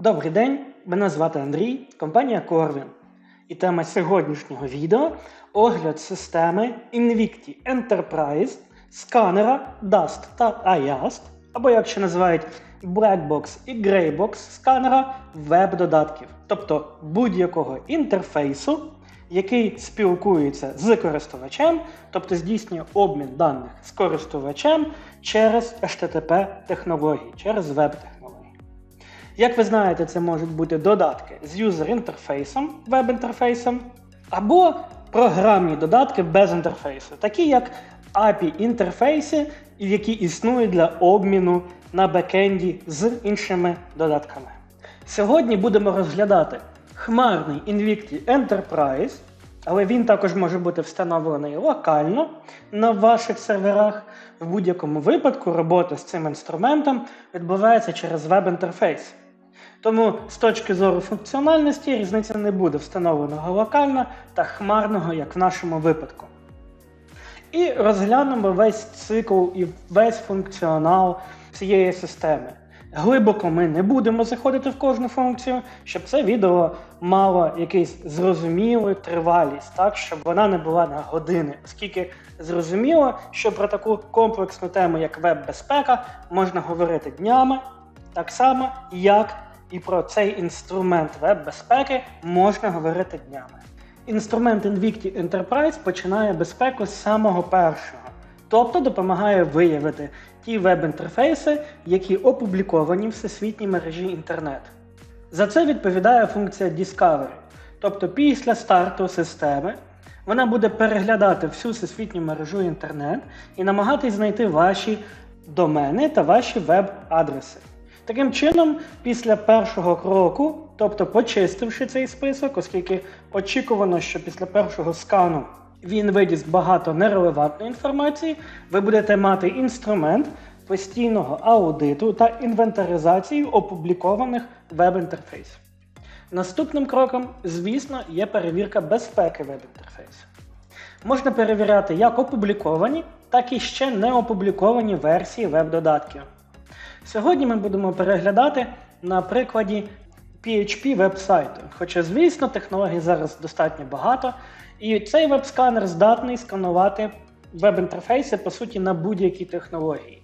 Добрий день, мене звати Андрій, компанія Corvin. І тема сьогоднішнього відео огляд системи Invicti Enterprise, сканера DAST та IAST, або як ще називають Blackbox і Greybox сканера веб-додатків, тобто будь-якого інтерфейсу, який спілкується з користувачем, тобто здійснює обмін даних з користувачем через HTTP технології, через веб-технології. Як ви знаєте, це можуть бути додатки з юзер-інтерфейсом, веб-інтерфейсом, або програмні додатки без інтерфейсу, такі як API-інтерфейси, які існують для обміну на бекенді з іншими додатками. Сьогодні будемо розглядати хмарний Invicti Enterprise, але він також може бути встановлений локально на ваших серверах. В будь-якому випадку робота з цим інструментом відбувається через веб-інтерфейс. Тому з точки зору функціональності різниця не буде встановленого локально та хмарного, як в нашому випадку. І розглянемо весь цикл і весь функціонал цієї системи. Глибоко ми не будемо заходити в кожну функцію, щоб це відео мало якийсь зрозумілу тривалість, так, щоб вона не була на години, оскільки зрозуміло, що про таку комплексну тему, як веб-безпека, можна говорити днями, так само, як і про цей інструмент веб-безпеки можна говорити днями. Інструмент Invicti Enterprise починає безпеку з самого першого, тобто допомагає виявити ті веб-інтерфейси, які опубліковані в всесвітній мережі інтернет. За це відповідає функція Discovery, тобто після старту системи вона буде переглядати всю всесвітню мережу інтернет і намагатись знайти ваші домени та ваші веб-адреси. Таким чином, після першого кроку, тобто почистивши цей список, оскільки очікувано, що після першого скану він видість багато нерелевантної інформації, ви будете мати інструмент постійного аудиту та інвентаризації опублікованих веб-інтерфейсів. Наступним кроком, звісно, є перевірка безпеки веб-інтерфейсу. Можна перевіряти як опубліковані, так і ще не опубліковані версії веб-додатків. Сьогодні ми будемо переглядати на прикладі PHP веб-сайту. Хоча, звісно, технологій зараз достатньо багато, і цей веб-сканер здатний сканувати веб-інтерфейси, по суті, на будь-якій технології.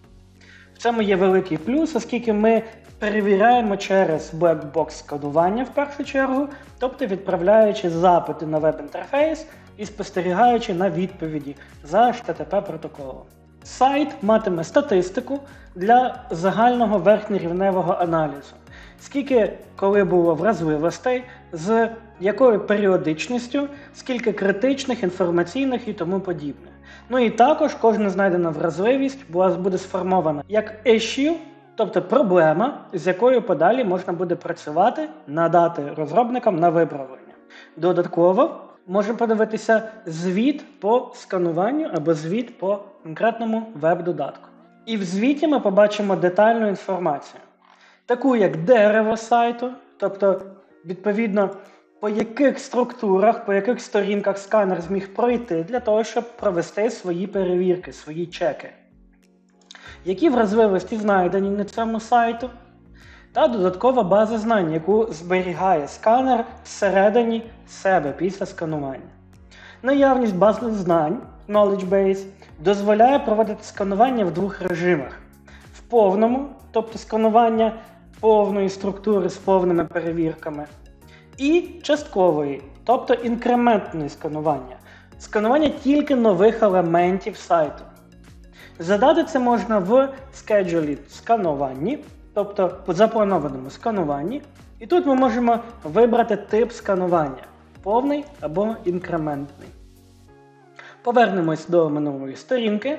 В цьому є великий плюс, оскільки ми перевіряємо через blackbox сканування в першу чергу, тобто відправляючи запити на веб-інтерфейс і спостерігаючи на відповіді за HTTP протоколом. Сайт матиме статистику для загального верхньорівневого аналізу. Скільки коли було вразливостей, з якою періодичністю, скільки критичних, інформаційних і тому подібне. Ну і також кожна знайдена вразливість буде сформована як issue, тобто проблема, з якою подалі можна буде працювати, надати розробникам на виправлення. Додатково можемо подивитися звіт по скануванню або звіт по конкретному веб-додатку. І в звіті ми побачимо детальну інформацію, таку як дерево сайту, тобто, відповідно, по яких структурах, по яких сторінках сканер зміг пройти для того, щоб провести свої перевірки, свої чеки. Які вразливості знайдені на цьому сайту, та додаткова база знань, яку зберігає сканер всередині себе після сканування. Наявність базових знань, knowledge base, дозволяє проводити сканування в двох режимах: в повному, тобто сканування повної структури з повними перевірками, і часткової, тобто інкрементної сканування, сканування тільки нових елементів сайту. Задати це можна в Scheduled скануванні, тобто запланованому скануванні. І тут ми можемо вибрати тип сканування повний або інкрементний. Повернемось до минулої сторінки.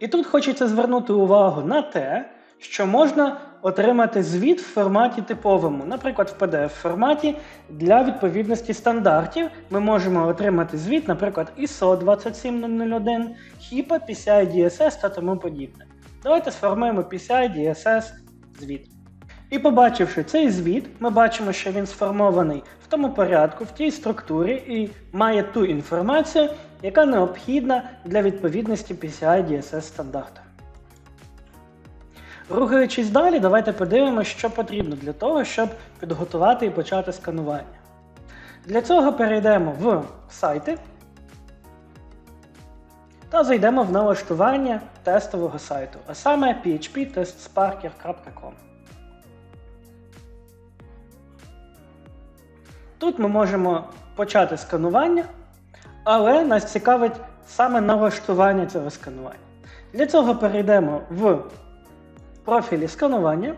І тут хочеться звернути увагу на те, що можна отримати звіт в форматі типовому. Наприклад, в PDF-форматі для відповідності стандартів ми можемо отримати звіт, наприклад, ISO 27001, HIPAA, PCI DSS та тому подібне. Давайте сформуємо PCI DSS звіт. І побачивши цей звіт, ми бачимо, що він сформований в тому порядку, в тій структурі і має ту інформацію, яка необхідна для відповідності PCI DSS стандарту. Рухаючись далі, давайте подивимося, що потрібно для того, щоб підготувати і почати сканування. Для цього перейдемо в сайти та зайдемо в налаштування тестового сайту, а саме php-testsparker.com. Тут ми можемо почати сканування, але нас цікавить саме налаштування цього сканування. Для цього перейдемо в профілі сканування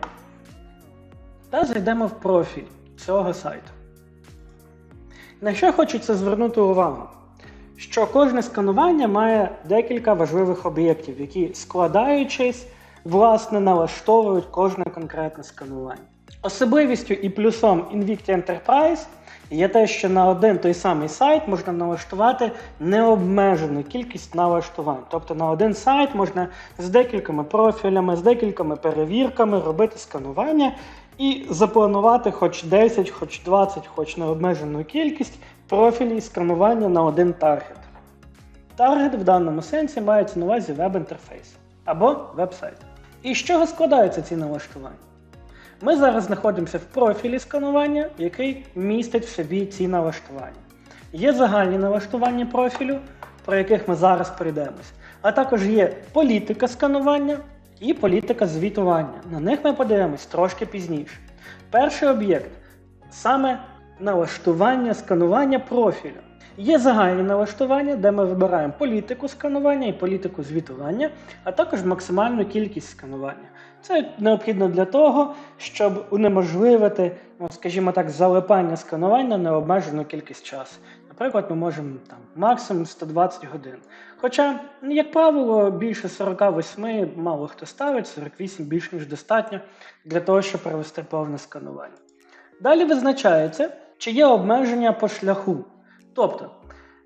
та зайдемо в профіль цього сайту. На що хочеться звернути увагу? Що кожне сканування має декілька важливих об'єктів, які, складаючись, власне, налаштовують кожне конкретне сканування. Особливістю і плюсом Invicti Enterprise є те, що на один той самий сайт можна налаштувати необмежену кількість налаштувань. Тобто на один сайт можна з декількома профілями, з декількома перевірками робити сканування і запланувати хоч 10, хоч 20, хоч необмежену кількість профілів сканування на один таргет. Таргет в даному сенсі мається на увазі веб-інтерфейс або веб-сайт. І з чого складаються ці налаштування? Ми зараз знаходимося в профілі сканування, який містить в собі ці налаштування. Є загальні налаштування профілю, про яких ми зараз прийдемось, а також є політика сканування і політика звітування. На них ми подивимось трошки пізніше. Перший об'єкт саме налаштування сканування профілю. Є загальні налаштування, де ми вибираємо політику сканування і політику звітування, а також максимальну кількість сканування. Це необхідно для того, щоб унеможливити, ну, скажімо так, залипання сканування на необмежену кількість часу. Наприклад, ми можемо там максимум 120 годин. Хоча, ну, як правило, більше 48 мало хто ставить, 48 більш ніж достатньо для того, щоб провести повне сканування. Далі визначається, чи є обмеження по шляху. Тобто,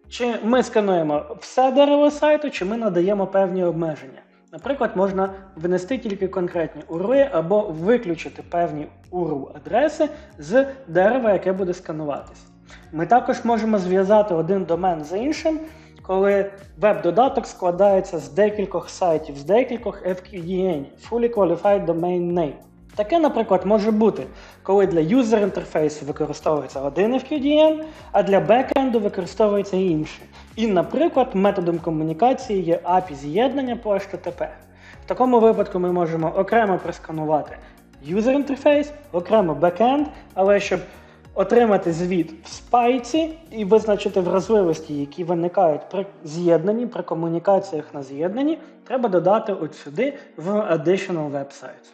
чи ми скануємо все дерево сайту, чи ми надаємо певні обмеження. Наприклад, можна внести тільки конкретні URL або виключити певні URL-адреси з дерева, яке буде скануватись. Ми також можемо зв'язати один домен з іншим, коли веб-додаток складається з декількох сайтів, з декількох FQDN Fully Qualified Domain Name. Таке, наприклад, може бути, коли для юзер інтерфейсу використовується один FQDN, а для бекенду використовується інший. І, наприклад, методом комунікації є API з'єднання по HTTP. В такому випадку ми можемо окремо просканувати юзер інтерфейс, окремо бекенд, але щоб отримати звіт в спайці і визначити вразливості, які виникають при з'єднанні, при комунікаціях на з'єднанні, треба додати от сюди в Additional Websites.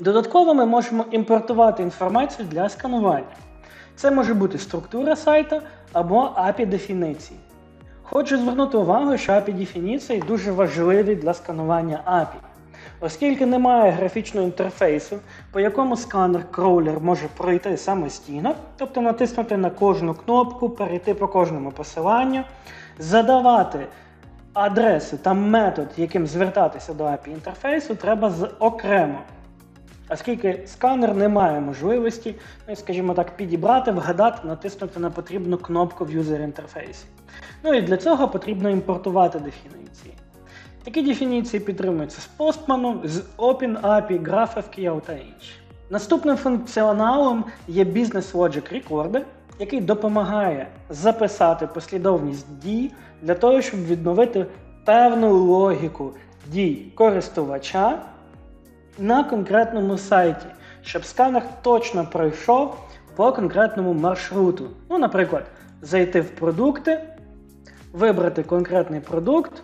Додатково ми можемо імпортувати інформацію для сканування. Це може бути структура сайту або API дефініції. Хочу звернути увагу, що API дефініції дуже важливі для сканування API. Оскільки немає графічного інтерфейсу, по якому сканер-кроулер може пройти самостійно, тобто натиснути на кожну кнопку, перейти по кожному посиланню, задавати адресу та метод, яким звертатися до API інтерфейсу, треба з окремо. Оскільки сканер не має можливості, ну, скажімо так, підібрати, вгадати, натиснути на потрібну кнопку в юзер інтерфейсі. Ну і для цього потрібно імпортувати дефініції. Такі дефініції підтримуються з Postman, з OpenAPI, GraphQL та інші. Наступним функціоналом є Business Logic Recorder, який допомагає записати послідовність дій для того, щоб відновити певну логіку дій користувача на конкретному сайті, щоб сканер точно пройшов по конкретному маршруту. Ну, наприклад, зайти в продукти, вибрати конкретний продукт,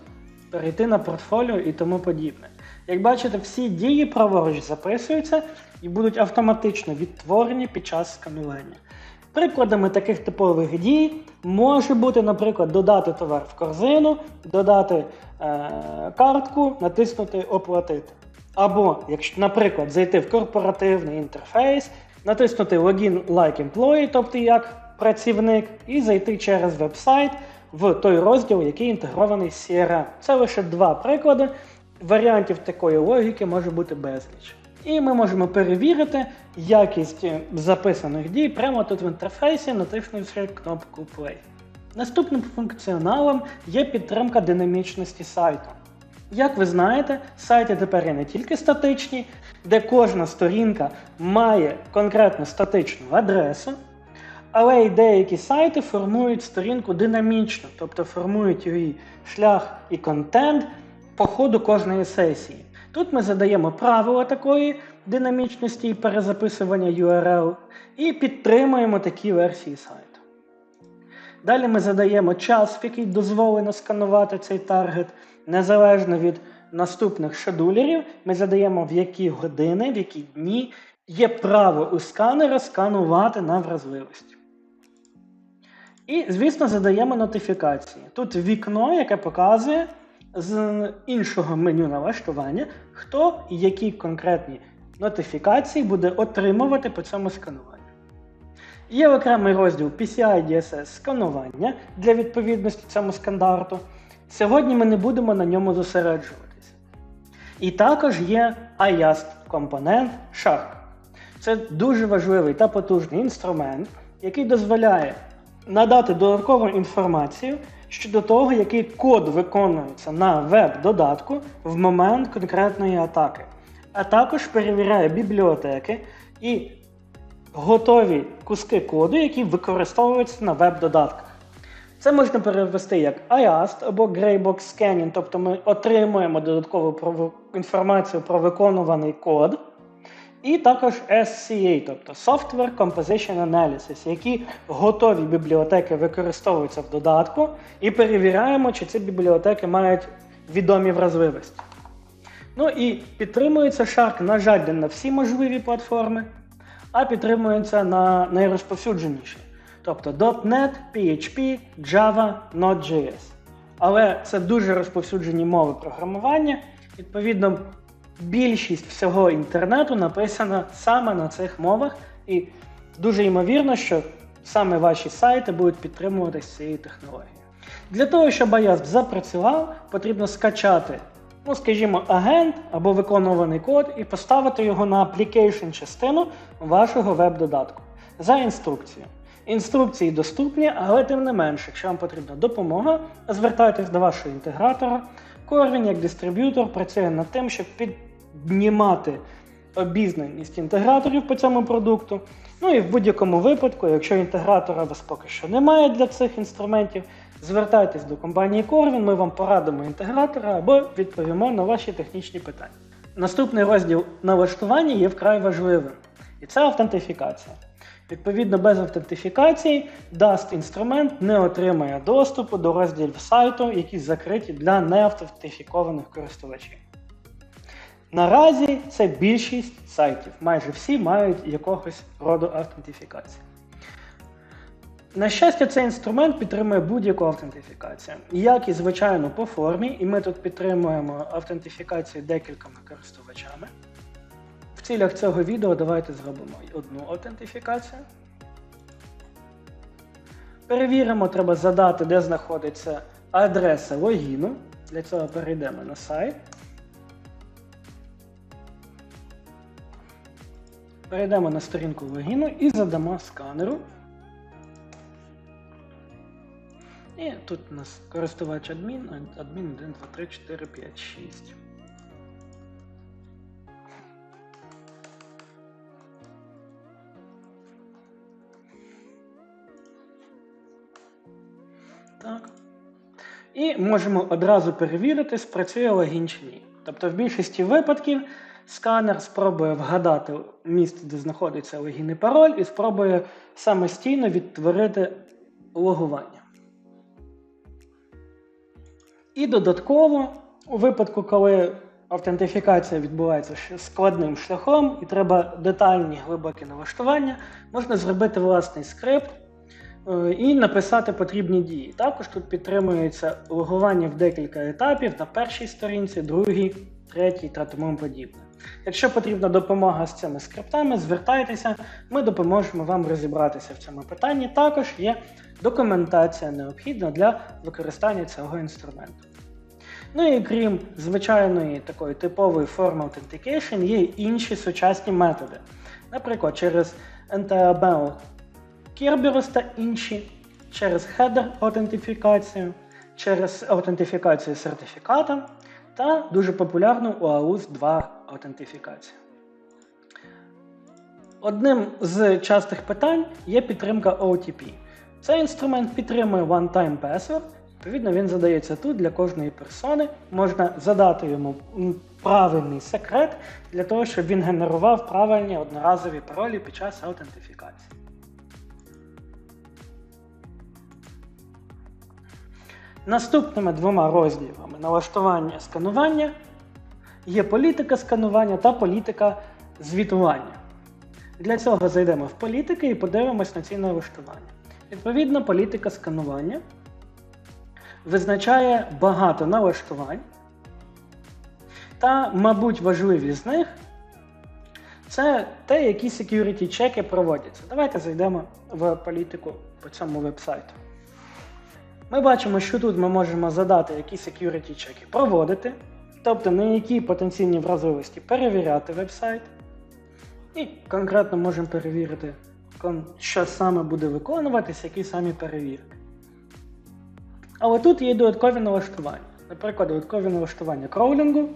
перейти на портфоліо і тому подібне. Як бачите, всі дії праворуч записуються і будуть автоматично відтворені під час сканування. Прикладами таких типових дій може бути, наприклад, додати товар в корзину, додати е, картку, натиснути Оплатити. Або, якщо, наприклад, зайти в корпоративний інтерфейс, натиснути Login Like Employee, тобто як працівник, і зайти через веб-сайт в той розділ, який інтегрований з CRM. Це лише два приклади. Варіантів такої логіки може бути безліч. І ми можемо перевірити якість записаних дій прямо тут в інтерфейсі, натиснувши кнопку Play. Наступним функціоналом є підтримка динамічності сайту. Як ви знаєте, сайти тепер є не тільки статичні, де кожна сторінка має конкретну статичну адресу, але й деякі сайти формують сторінку динамічно, тобто формують її шлях і контент по ходу кожної сесії. Тут ми задаємо правила такої динамічності і перезаписування URL і підтримуємо такі версії сайту. Далі ми задаємо час, в який дозволено сканувати цей таргет, незалежно від наступних шедулерів, ми задаємо, в які години, в які дні є право у сканера сканувати на вразливість. І, звісно, задаємо нотифікації. Тут вікно, яке показує з іншого меню налаштування, хто і які конкретні нотифікації буде отримувати по цьому скануванню. Є окремий розділ PCI DSS сканування для відповідності цьому стандарту. Сьогодні ми не будемо на ньому зосереджуватися. І також є IAST компонент Shark. Це дуже важливий та потужний інструмент, який дозволяє надати додаткову інформацію щодо того, який код виконується на веб-додатку в момент конкретної атаки. А також перевіряє бібліотеки і готові куски коду, які використовуються на веб-додатках. Це можна перевести як IAST або Greybox Scanning, тобто ми отримуємо додаткову інформацію про виконуваний код. І також SCA, тобто Software Composition Analysis, які готові бібліотеки використовуються в додатку, і перевіряємо, чи ці бібліотеки мають відомі вразливості. Ну і підтримується Shark, на жаль, не на всі можливі платформи, а підтримується на найрозповсюдженіші. Тобто .NET, PHP, Java, Node.js. Але це дуже розповсюджені мови програмування. Відповідно, більшість всього інтернету написана саме на цих мовах, і дуже ймовірно, що саме ваші сайти будуть підтримуватися цією технологією. Для того, щоб IASP запрацював, потрібно скачати, ну, скажімо, агент або виконуваний код і поставити його на application частину вашого веб-додатку за інструкцією. Інструкції доступні, але тим не менше, якщо вам потрібна допомога, звертайтесь до вашого інтегратора. Corvin як дистриб'ютор працює над тим, щоб піднімати обізнаність інтеграторів по цьому продукту. Ну і в будь-якому випадку, якщо інтегратора вас поки що немає для цих інструментів, звертайтесь до компанії Corvin, ми вам порадимо інтегратора або відповімо на ваші технічні питання. Наступний розділ налаштування є вкрай важливим, і це автентифікація. Відповідно, без автентифікації Dust інструмент не отримає доступу до розділів сайту, які закриті для неавтентифікованих користувачів. Наразі це більшість сайтів. Майже всі мають якогось роду автентифікації. На щастя, цей інструмент підтримує будь-яку автентифікацію. Як і, звичайно, по формі, і ми тут підтримуємо автентифікацію декількома користувачами. Цілях цього відео давайте зробимо одну автентифікацію. Перевіримо, треба задати, де знаходиться адреса логіну. Для цього перейдемо на сайт. Перейдемо на сторінку логіну і задамо сканеру. І тут у нас користувач адмін, адмін 1, 2, 3, 4, 5, 6. Так. І можемо одразу перевірити, спрацює логін чи ні. Тобто в більшості випадків сканер спробує вгадати місце, де знаходиться логін і пароль, і спробує самостійно відтворити логування. І додатково, у випадку, коли автентифікація відбувається складним шляхом і треба детальні глибокі налаштування, можна зробити власний скрипт і написати потрібні дії. Також тут підтримується логування в декілька етапів на першій сторінці, другій, третій та тому подібне. Якщо потрібна допомога з цими скриптами, звертайтеся, ми допоможемо вам розібратися в цьому питанні. Також є документація необхідна для використання цього інструменту. Ну і крім звичайної такої типової форми Authentication, є інші сучасні методи. Наприклад, через NTABL Kerberos та інші, через header аутентифікацію, через аутентифікацію сертифіката та дуже популярну UAUS 2 аутентифікацію. Одним з частих питань є підтримка OTP. Цей інструмент підтримує one-time password, відповідно, він задається тут для кожної персони. Можна задати йому правильний секрет для того, щоб він генерував правильні одноразові паролі під час аутентифікації. Наступними двома розділами налаштування сканування є політика сканування та політика звітування. Для цього зайдемо в політики і подивимось на ці налаштування. Відповідно, політика сканування визначає багато налаштувань. Та, мабуть, важливі з них це те, які security чеки проводяться. Давайте зайдемо в політику по цьому вебсайту. Ми бачимо, що тут ми можемо задати, які security чеки проводити, тобто на які потенційні вразливості перевіряти вебсайт. І конкретно можемо перевірити, що саме буде виконуватися, які самі перевірки. Але тут є додаткові налаштування. Наприклад, додаткові налаштування кроулінгу,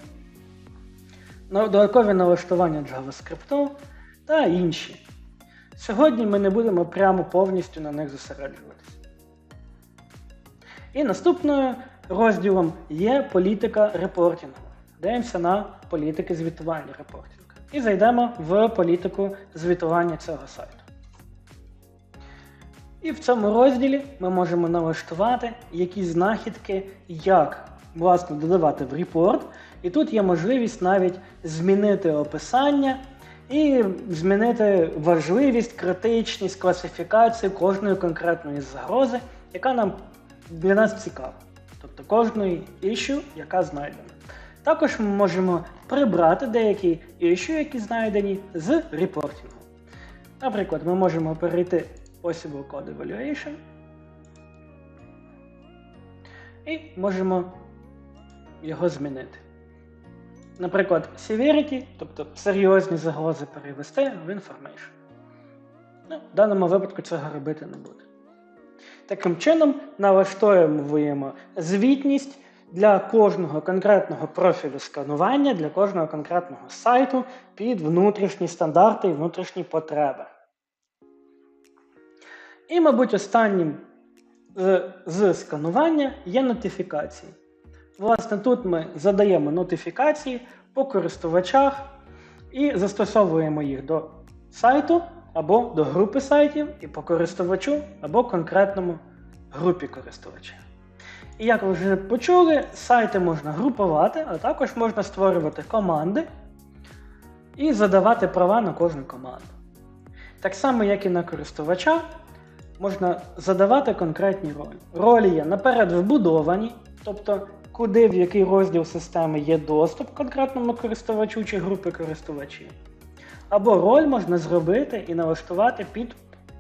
додаткові налаштування JavaScript та інші. Сьогодні ми не будемо прямо повністю на них зосереджуватися. І наступним розділом є політика репортінгу. Дивимося на політики звітування репортінгу. І зайдемо в політику звітування цього сайту. І в цьому розділі ми можемо налаштувати які знахідки, як власне додавати в репорт. І тут є можливість навіть змінити описання і змінити важливість, критичність, класифікацію кожної конкретної загрози, яка нам для нас цікава. Тобто кожної іщу, яка знайдена. Також ми можемо прибрати деякі іщу, які знайдені з репортінгу. Наприклад, ми можемо перейти Possible Code Evaluation і можемо його змінити. Наприклад, Severity, тобто серйозні загрози перевести в Information. Ну, В даному випадку цього робити не буде. Таким чином, налаштовуємо звітність для кожного конкретного профілю сканування, для кожного конкретного сайту під внутрішні стандарти і внутрішні потреби. І, мабуть, останнім з, з сканування є нотифікації. Власне, тут ми задаємо нотифікації по користувачах і застосовуємо їх до сайту або до групи сайтів, і по користувачу або конкретному групі користувача. І як ви вже почули, сайти можна групувати, а також можна створювати команди і задавати права на кожну команду. Так само, як і на користувача, можна задавати конкретні ролі. Ролі є наперед вбудовані, тобто куди в який розділ системи є доступ конкретному користувачу чи групи користувачів. Або роль можна зробити і налаштувати під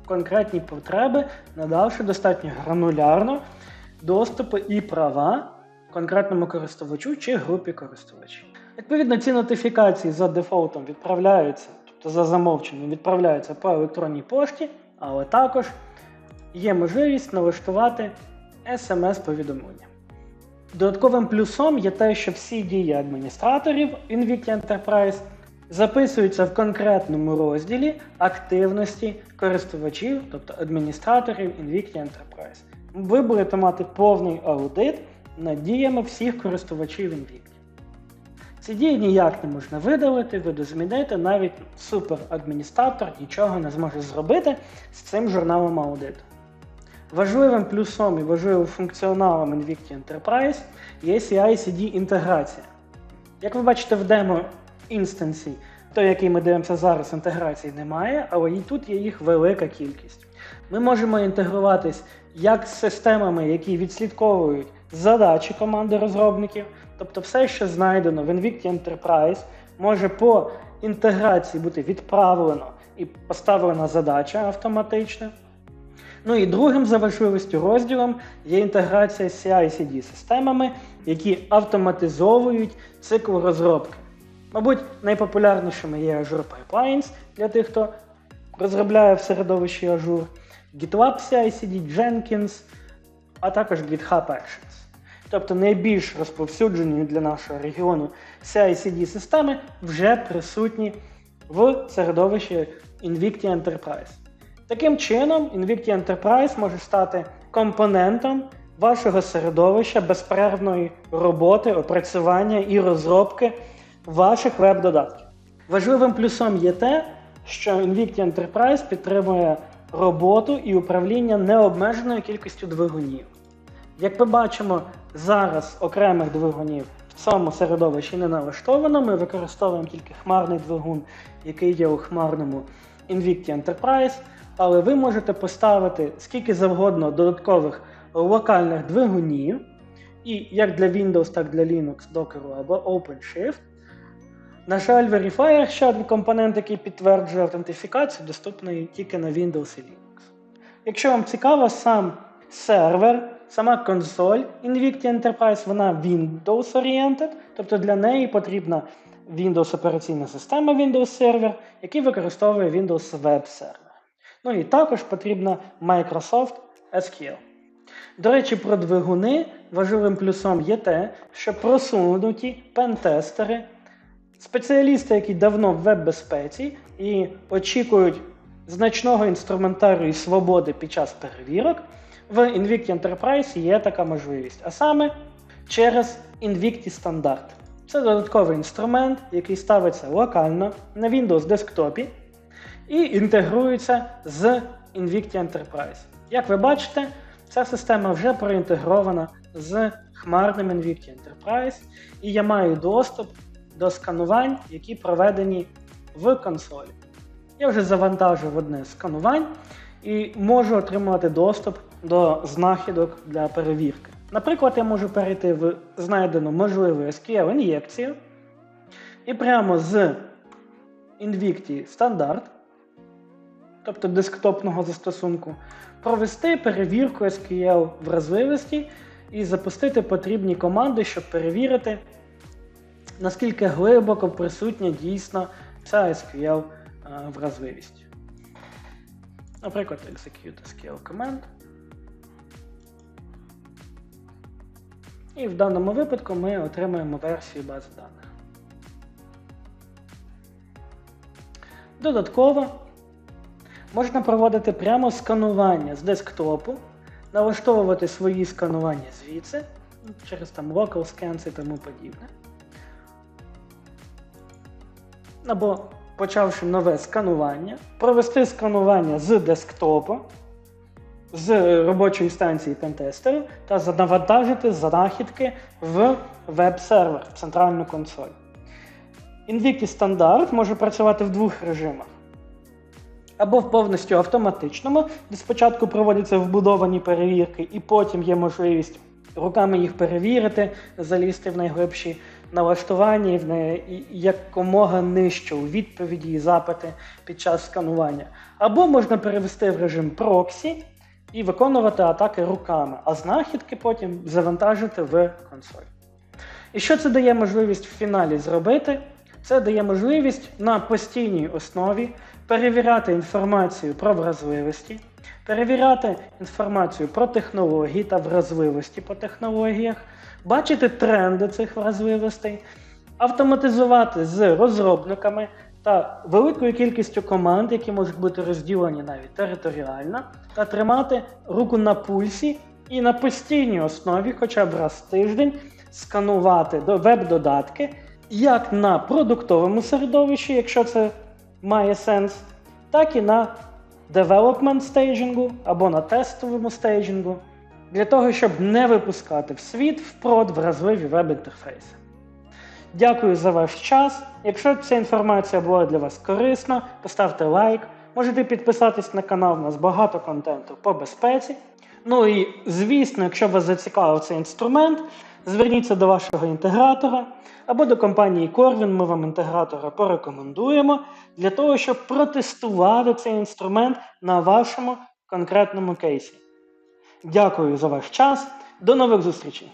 конкретні потреби, надавши достатньо гранулярно доступи і права конкретному користувачу чи групі користувачів. Відповідно, ці нотифікації за дефолтом відправляються, тобто за замовченням відправляються по електронній пошті, але також є можливість налаштувати смс-повідомлення. Додатковим плюсом є те, що всі дії адміністраторів Invicti Enterprise записуються в конкретному розділі активності користувачів, тобто адміністраторів Invicti Enterprise. Ви будете мати повний аудит над діями всіх користувачів Invicti. Ці дії ніяк не можна видалити, видозмінити, навіть суперадміністратор нічого не зможе зробити з цим журналом аудиту. Важливим плюсом і важливим функціоналом Invicti Enterprise є CI-CD інтеграція. Як ви бачите в демо інстансі, той, який ми дивимося зараз, інтеграції немає, але і тут є їх велика кількість. Ми можемо інтегруватись як з системами, які відслідковують задачі команди розробників, тобто все, що знайдено в Invicti Enterprise, може по інтеграції бути відправлено і поставлена задача автоматично. Ну і другим за важливістю розділом є інтеграція з CI-CD системами, які автоматизовують цикл розробки. Мабуть, найпопулярнішими є Azure Pipelines для тих, хто розробляє в середовищі Azure, GitLab CI-CD, Jenkins, а також GitHub Actions. тобто найбільш розповсюджені для нашого регіону CI-CD системи, вже присутні в середовищі Invicti Enterprise. Таким чином, Invicti Enterprise може стати компонентом вашого середовища безперервної роботи, опрацювання і розробки ваших веб-додатків. Важливим плюсом є те, що Invicti Enterprise підтримує роботу і управління необмеженою кількістю двигунів. Як ми бачимо, зараз окремих двигунів в цьому середовищі не налаштовано. Ми використовуємо тільки хмарний двигун, який є у хмарному Invicti Enterprise, але ви можете поставити скільки завгодно додаткових локальних двигунів, і як для Windows, так і для Linux, Docker або OpenShift. На жаль, Verifier, ще один компонент, який підтверджує автентифікацію, доступний тільки на Windows і Linux. Якщо вам цікаво, сам сервер, сама консоль Invicti Enterprise, вона Windows-oriented, тобто для неї потрібна Windows операційна система Windows Server, який використовує Windows Web Server. Ну і також потрібна Microsoft SQL. До речі, про двигуни важливим плюсом є те, що просунуті пентестери, спеціалісти, які давно в веб-безпеці і очікують значного інструментарію свободи під час перевірок, в Invicti Enterprise є така можливість. А саме через Invicti стандарт. Це додатковий інструмент, який ставиться локально на Windows десктопі і інтегрується з Invicti Enterprise. Як ви бачите, Ця система вже проінтегрована з хмарним NVIDIA Enterprise, і я маю доступ до сканувань, які проведені в консолі. Я вже завантажив одне сканувань і можу отримати доступ до знахідок для перевірки. Наприклад, я можу перейти в знайдену можливу SQL ін'єкцію і прямо з Invicti стандарт, тобто десктопного застосунку, провести перевірку SQL вразливості і запустити потрібні команди, щоб перевірити, наскільки глибоко присутня дійсно ця SQL вразливість. Наприклад, execute SQL command. І в даному випадку ми отримаємо версію бази даних. Додатково Можна проводити прямо сканування з десктопу, налаштовувати свої сканування звідси, через там Local Scans і тому подібне. Або почавши нове сканування, провести сканування з десктопу, з робочої станції пентестеру та завантажити знахідки в веб-сервер, в центральну консоль. Invicti стандарт може працювати в двох режимах або в повністю автоматичному, де спочатку проводяться вбудовані перевірки, і потім є можливість руками їх перевірити, залізти в найглибші налаштування в не якомога нижче у відповіді і запити під час сканування. Або можна перевести в режим проксі і виконувати атаки руками, а знахідки потім завантажити в консоль. І що це дає можливість в фіналі зробити? Це дає можливість на постійній основі перевіряти інформацію про вразливості, перевіряти інформацію про технології та вразливості по технологіях, бачити тренди цих вразливостей, автоматизувати з розробниками та великою кількістю команд, які можуть бути розділені навіть територіально, та тримати руку на пульсі і на постійній основі, хоча б раз в тиждень, сканувати веб-додатки як на продуктовому середовищі, якщо це має сенс, так і на development стейджингу або на тестовому стейджингу, для того, щоб не випускати в світ впрод вразливі веб-інтерфейси. Дякую за ваш час. Якщо ця інформація була для вас корисна, поставте лайк. Можете підписатись на канал, у нас багато контенту по безпеці. Ну і, звісно, якщо вас зацікавив цей інструмент, зверніться до вашого інтегратора або до компанії Corvin, ми вам інтегратора порекомендуємо для того, щоб протестувати цей інструмент на вашому конкретному кейсі. Дякую за ваш час. До нових зустрічей!